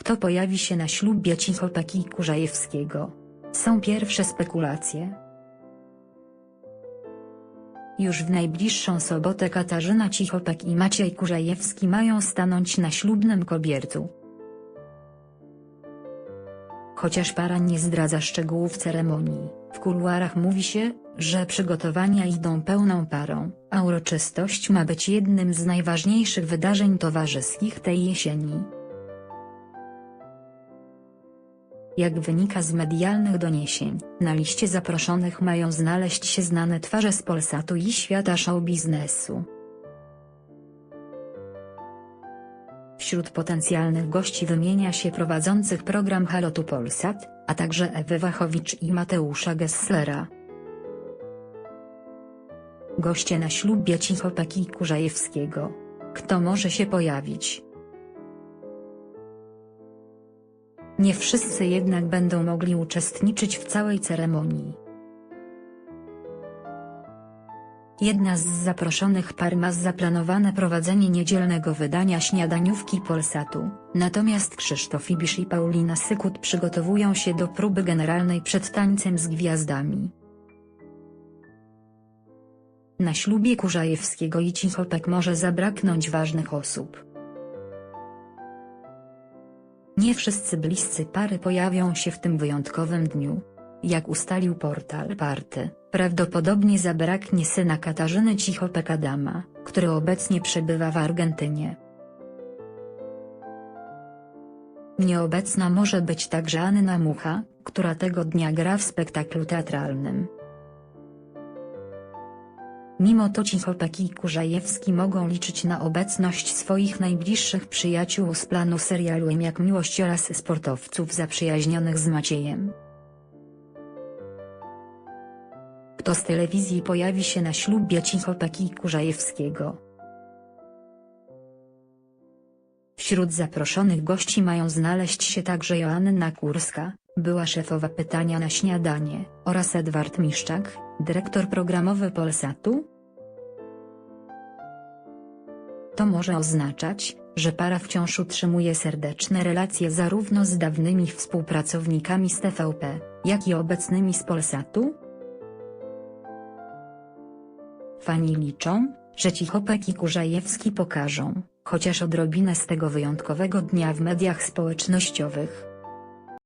kto pojawi się na ślubie Cichopek i Kurzajewskiego. Są pierwsze spekulacje. Już w najbliższą sobotę Katarzyna Cichopek i Maciej Kurzajewski mają stanąć na ślubnym kobiercu. Chociaż para nie zdradza szczegółów ceremonii, w kuluarach mówi się, że przygotowania idą pełną parą, a uroczystość ma być jednym z najważniejszych wydarzeń towarzyskich tej jesieni. Jak wynika z medialnych doniesień, na liście zaproszonych mają znaleźć się znane twarze z Polsatu i świata show biznesu. Wśród potencjalnych gości wymienia się prowadzących program Halotu Polsat, a także Ewy Wachowicz i Mateusza Gesslera. Goście na ślubie Cichopek i Kurzajewskiego. Kto może się pojawić? Nie wszyscy jednak będą mogli uczestniczyć w całej ceremonii. Jedna z zaproszonych par ma zaplanowane prowadzenie niedzielnego wydania śniadaniówki Polsatu, natomiast Krzysztof Ibisz i Paulina Sykut przygotowują się do próby generalnej przed tańcem z gwiazdami. Na ślubie Kurzajewskiego i Cichopek może zabraknąć ważnych osób. Nie wszyscy bliscy pary pojawią się w tym wyjątkowym dniu. Jak ustalił portal Party, prawdopodobnie zabraknie syna Katarzyny Cichopek Adama, który obecnie przebywa w Argentynie. Nieobecna może być także Anna Mucha, która tego dnia gra w spektaklu teatralnym. Mimo to Cichopek i Kurzajewski mogą liczyć na obecność swoich najbliższych przyjaciół z planu serialu Im jak miłość oraz sportowców zaprzyjaźnionych z Maciejem. Kto z telewizji pojawi się na ślubie Cichopek i Kurzajewskiego? Wśród zaproszonych gości mają znaleźć się także Joanna Kurska, była szefowa pytania na śniadanie, oraz Edward Miszczak, dyrektor programowy Polsatu. To może oznaczać, że para wciąż utrzymuje serdeczne relacje zarówno z dawnymi współpracownikami z TVP, jak i obecnymi z Polsatu. Fani liczą, że Cichopek i Kurzajewski pokażą, chociaż odrobinę z tego wyjątkowego dnia w mediach społecznościowych.